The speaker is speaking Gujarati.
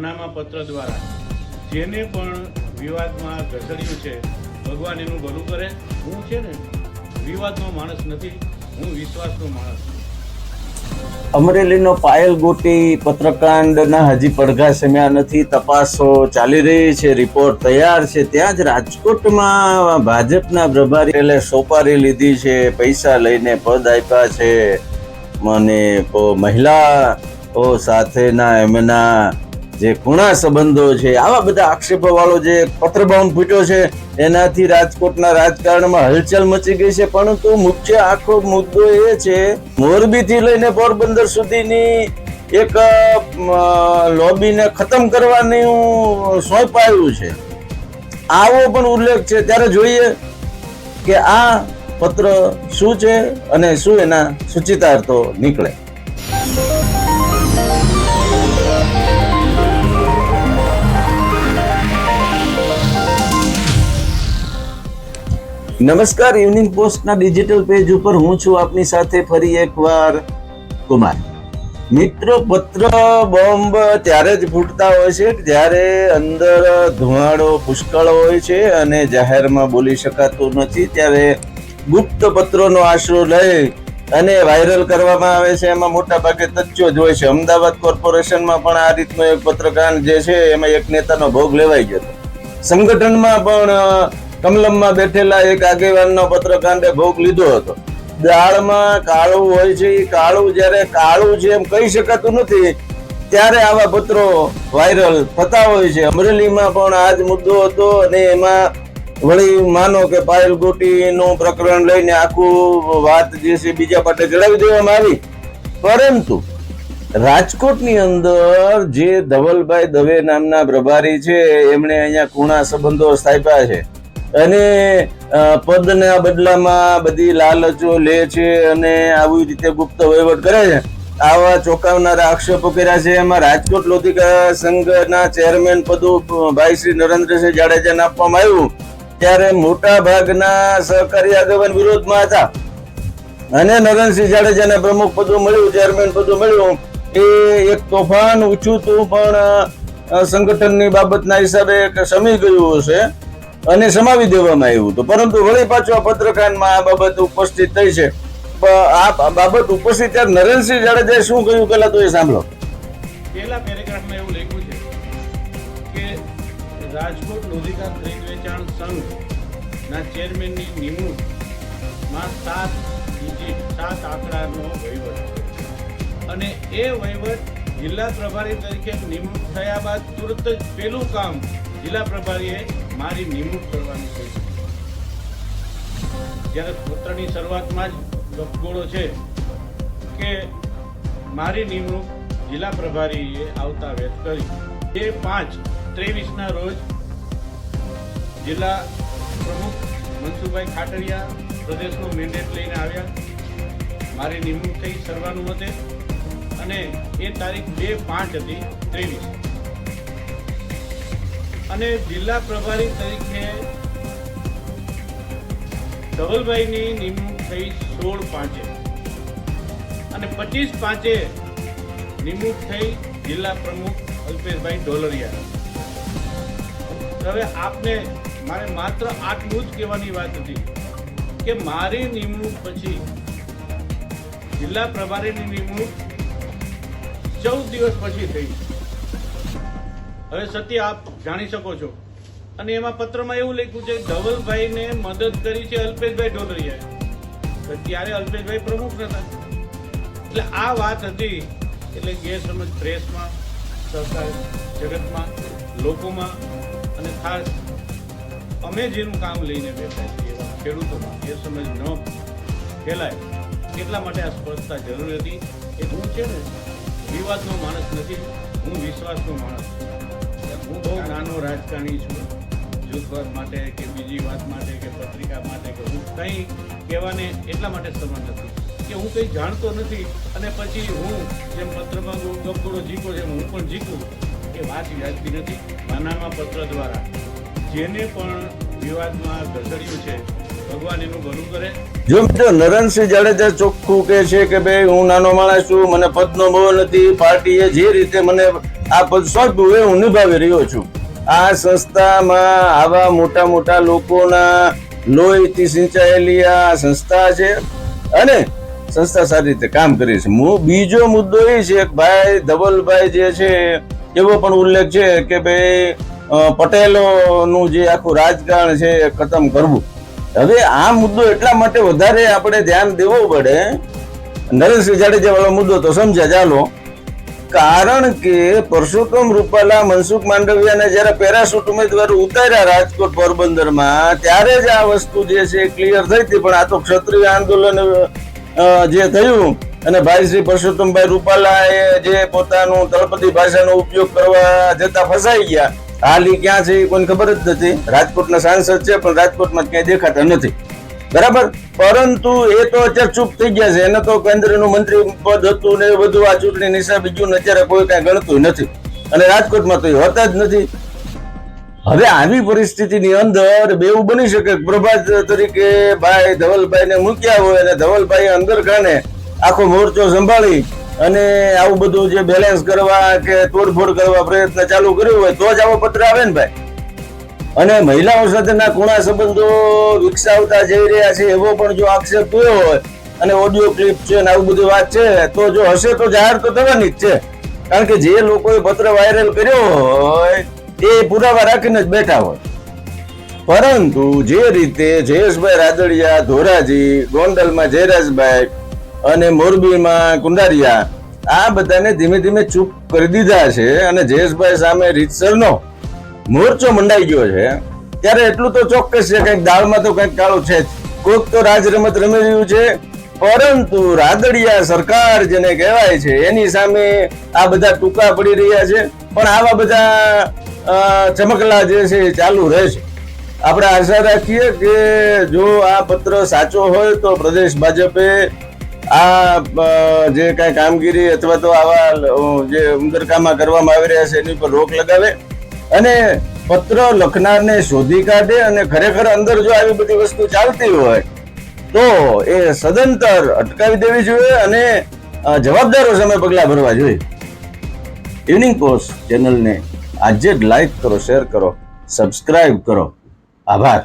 નાનામાં પત્ર દ્વારા. જેને પણ વિવાદમાં ઘસડ્યું છે, ભગવાન એનું ભલું કરે. હું છે ને, વિવાદનો માણસ નથી, હું વિશ્વાસનો માણસ છું. અમરેલીનો પાયલ ગોટી પત્રકાંડના હજી પડઘા સમ્યા નથી, તપાસો ચાલી રહી છે, રિપોર્ટ તૈયાર છે. ત્યાં જ રાજકોટમાં ભાજપના પ્રભારી એટલે સોપારી લીધી છે, પૈસા લઈને પદ આપ્યા છે. મને મહિલા સાથેના એમના જે ખૂણા સંબંધો છે, આવા બધા આક્ષેપો વાળો જે પત્રબાઉન્ડ ફૂટ્યો છે, એનાથી રાજકોટના રાજકારણમાં હલચલ મચી ગઈ છે. પરંતુ મુખ્ય આખો મુદ્દો એ છે, મોરબીથી લઈને પોરબંદર સુધીની એક લોબીને ખતમ કરવાનું સોંપાયું છે. આવો પણ ઉલ્લેખ છે. ત્યારે જોઈએ કે આ પત્ર શું છે અને શું એના સૂચિતાર્થો નીકળે. નમસ્કાર ઇવનિંગ પોસ્ટના ડિજિટલ પેજ ઉપર હું છું આપની સાથે ફરી એકવાર કુમાર. મિત્રો, પત્ર, બોમ્બ ત્યારે જ ફૂટતા હોય છે જ્યારે અંદર ધુમાડો, પુષ્કળ હોય છે અને જાહેરમાં બોલી શકાતું નથી ત્યારે ગુપ્ત પત્રોનો આશરો લઈ અને વાયરલ કરવામાં આવે છે. એમાં મોટા ભાગે તથ્યો જ હોય છે. અમદાવાદ કોર્પોરેશનમાં પણ આ રીતનો એક પત્રકાર જે છે, એમાં એક નેતાનો ભોગ લેવાઈ ગયો સંગઠનમાં પણ કમલમમાં બેઠેલા એક આગેવાનનો પત્રકાંડે ભોગ લીધો હતો. દાળમાં કાળું હોય છે એ કાળું જ્યારે કાળું છે એમ કહી શકાતું નથી, ત્યારે આવા પત્રો વાયરલ થતા હોય છે. અમરેલીમાં પણ આ જ મુદ્દો હતો અને એમાં વળી માનો કે પાયલ ગોટીનું પ્રકરણ લઈને આખું વાત જે છે બીજા પાટે ચડાવી દેવામાં આવી. પરંતુ રાજકોટની અંદર જે ધવલભાઈ દવે નામના પ્રભારી છે, એમણે અહીંયા કુણા સંબંધો સ્થાપ્યા છે. અને પદના બદલામાં બધી લાલચો લે છે અને આવી રીતે ગુપ્ત વહીવટ કરે છે. આવા ચોંકાવનારા આક્ષેપો કર્યા છે. એમાં રાજકોટ લોધિકા સંઘના ચેરમેન પદો ભાઈ શ્રી નરેન્દ્રસિંહ જાડેજાને આપવામાં આવ્યું. ત્યારે મોટા ભાગના સહકારી આગેવાન વિરોધમાં હતા. અને નરેન્દ્રસિંહ જાડેજાને પ્રમુખ પદું મળ્યું, ચેરમેન પદું મળ્યું. એ એક તોફાન ઊંચું તું પણ સંગઠનની બાબતના હિસાબે સમી ગયું હશે. અને સમાવી દેવામાં આવ્યું હતું. પરંતુ વળી પાછું આ પત્રકારમાં આ બાબત ઉપસ્થિત થઈ છે. આ બાબત ઉપસ્થિત ત્યારે નરેન્દ્રસિંહ જાડેજાએ શું કહ્યું પેલા તો એ સાંભળો. પહેલા પેરેગ્રાફમાં એવું લખ્યું છે કે રાજકોટ લોધિકા ખરીદ વેચાણ સંઘના ચેરમેનની નિમણૂકમાં સાત ડિજિટ સાત આંકડાનો વહીવટ અને એ વહીવટ જિલ્લા પ્રભારી તરીકે નિમણૂક થયા બાદ તુરત જ પેલું કામ જિલ્લા પ્રભારીએ મારી નિમણૂક કરવાની છે. જ્યારે પત્રની શરૂઆતમાં જ ગપગોળો છે કે મારી નિમણૂક જિલ્લા પ્રભારીએ આવતા વ્યક્ત કરી. એ પાંચ ત્રેવીસના રોજ જિલ્લા પ્રમુખ મનસુખભાઈ ખાટડિયા પ્રદેશનો મેન્ડેટ લઈને આવ્યા. મારી નિમણૂક થઈ સર્વાનુમતે અને એ તારીખ બે પાંચ હતી ત્રેવીસ. અને જિલ્લા પ્રભારી તરીકે ધવલભાઈની નિમણૂક થઈ સોળ પાંચે. અને પચીસ પાંચે નિમણૂક થઈ જિલ્લા પ્રમુખ અલ્પેશભાઈ ડોલરિયા હવે આપને મારે માત્ર આટલું જ કહેવાની વાત હતી કે મારી નિમણૂક પછી જિલ્લા પ્રભારીની નિમણૂક ચૌદ દિવસ પછી થઈ. હવે સત્ય આપ જાણી શકો છો. અને એમાં પત્રમાં એવું લખ્યું છે, ધવલભાઈને મદદ કરી છે અલ્પેશભાઈ ડોલરિયાએ ત્યારે અલ્પેશભાઈ પ્રમુખ નતા એટલે આ વાત હતી, એટલે ગેરસમજ પ્રેસમાં, સરકાર જગતમાં, લોકોમાં, અને ખાસ અમે જેનું કામ લઈને બેઠા છીએ ખેડૂતોમાં ગેરસમજ ન ફેલાય. એટલા માટે આ સ્પષ્ટતા જરૂરી હતી. એ હું છે ને વિવાદનો માણસ નથી, હું વિશ્વાસનો માણસ છું. નાનો રાજકારણી છું. જૂથવાદ માટે કે બીજી વાત માટે કે પત્રિકા માટે કે હું કંઈ કહેવાને એટલા માટે સમજ નથી કે હું કંઈ જાણતો નથી અને પછી હું જેમ પત્રમાં ગપગોળો જીકો છે હું પણ જીકું, એ વાત વ્યાજબી નથી. નાનામાં પત્ર દ્વારા જેને પણ વિવાદમાં ઘસડ્યું છે, ભગવાન એનું ભલું કરે. જો મિત્રો નરણસિંહ જાડેજા ચોખ્ખું કહે છે કે ભાઈ, હું નાનો માણસ છું, મને પદનો બહુ નથી. પાર્ટીએ જે રીતે મને આ પદ સોંપ્યું, એ હું નિભાવી રહ્યો છું. આ સંસ્થામાં આવા મોટા મોટા લોકોના લોહીથી સિંચાયેલી આ સંસ્થા છે. અને સંસ્થા સારી રીતે કામ કરે છે. બીજો મુદ્દો એ છે ભાઈ ધવલભાઈ જે છે, એવો પણ ઉલ્લેખ છે કે ભાઈ પટેલોનું જે આખું રાજકારણ છે એ ખતમ કરવું. હવે આ મુદ્દો એટલા માટે વધારે આપણે ધ્યાન દેવું પડે. નરેશસિંહ જાડેજા વાળો મુદ્દો તો સમજ્યા, ચાલો. કારણ કે પરસોત્તમ રૂપાલા, મનસુખ માંડવિયાને જ્યારે પેરાશૂટ ઉમેદવાર ઉતાર્યા રાજકોટ પોરબંદરમાં, ત્યારે જ આ વસ્તુ જે છે ક્લિયર થઈ હતી. પણ આ તો ક્ષત્રિય આંદોલન જે થયું અને ભાઈ શ્રી પરસોત્તમભાઈ રૂપાલાએ જે પોતાનું તળપદી ભાષાનો ઉપયોગ કરવા જતા ફસાઈ ગયા. હાલ ક્યાં છે એ કોઈને ખબર જ નથી. રાજકોટના સાંસદ છે, પણ રાજકોટમાં ક્યાંય દેખાતા નથી. બરાબર? પરંતુ એ તો અત્યારે ચૂપ થઈ ગયા છે. એને તો કેન્દ્રનું મંત્રી પદ હતું ને એ બધું આ ચૂંટણી નિશા બીજું ને અત્યારે કોઈ કઈ ગણતું નથી. અને રાજકોટમાં તો એ હોતા જ નથી. હવે આવી પરિસ્થિતિની અંદર બેવું બની શકે. પ્રભાત તરીકે ભાઈ ધવલભાઈને મૂક્યા હોય અને ધવલભાઈ અંદર ખાને આખો મોરચો સંભાળી અને આવું બધું જે બેલેન્સ કરવા કે તોડફોડ કરવા પ્રયત્ન ચાલુ કર્યો હોય તો જ આવો પત્ર આવે ને ભાઈ? અને મહિલાઓ સાથેના કુણા સંબંધો વિકસાવતા જઈ રહ્યા છે એવો પણ જો આક્ષેપ થયો હોય, અને ઓડિયો ક્લિપ છે ને આવું બધી વાત છે, તો જો હશે તો જાહેર તો થવાની જ છે. કારણ કે જે લોકોએ પત્ર વાયરલ કર્યો હોય, એ પુરાવા રાખીને જ બેઠા હોય. પરંતુ જે રીતે જયેશભાઈ રાદડિયા, ધોરાજી, ગોંડલમાં જયરાજભાઈ અને મોરબીમાં કુંડારિયા, આ બધાને ધીમે ધીમે ચૂપ કરી દીધા છે અને જયેશભાઈ સામે રીતસરનો મોરચો મંડાઈ ગયો છે, ત્યારે એટલું તો ચોક્કસ છે કંઈક દાળમાં તો કંઈક કાળું છે કોઈક તો રાજ રમત રમી રહ્યું છે, પરંતુ રાદડિયા સરકાર જેને કહેવાય છે, એની સામે આ બધા ટૂંકા પડી રહ્યા છે, પણ આવા બધા ચમકલા જે છે ચાલુ રહેશે આપણે આશા રાખીએ કે જો આ પત્ર સાચો હોય તો પ્રદેશ ભાજપે આ જે કાંઈ કામગીરી અથવા તો આવા જે ઉંદરકામા કરવામાં આવી રહ્યા છે, એની પર રોક લગાવે. અને પત્ર લખનારને શોધી કાઢે અને ખરેખર અંદર જો આવી બધી વસ્તુ ચાલતી હોય, તો એ સદંતર અટકાવી દેવી જોઈએ અને જવાબદારો સામે પગલાં ભરવા જોઈએ. ઇવનિંગ પોસ્ટ ચેનલને આજે જ લાઈક કરો શેર કરો સબસ્ક્રાઈબ કરો. આભાર.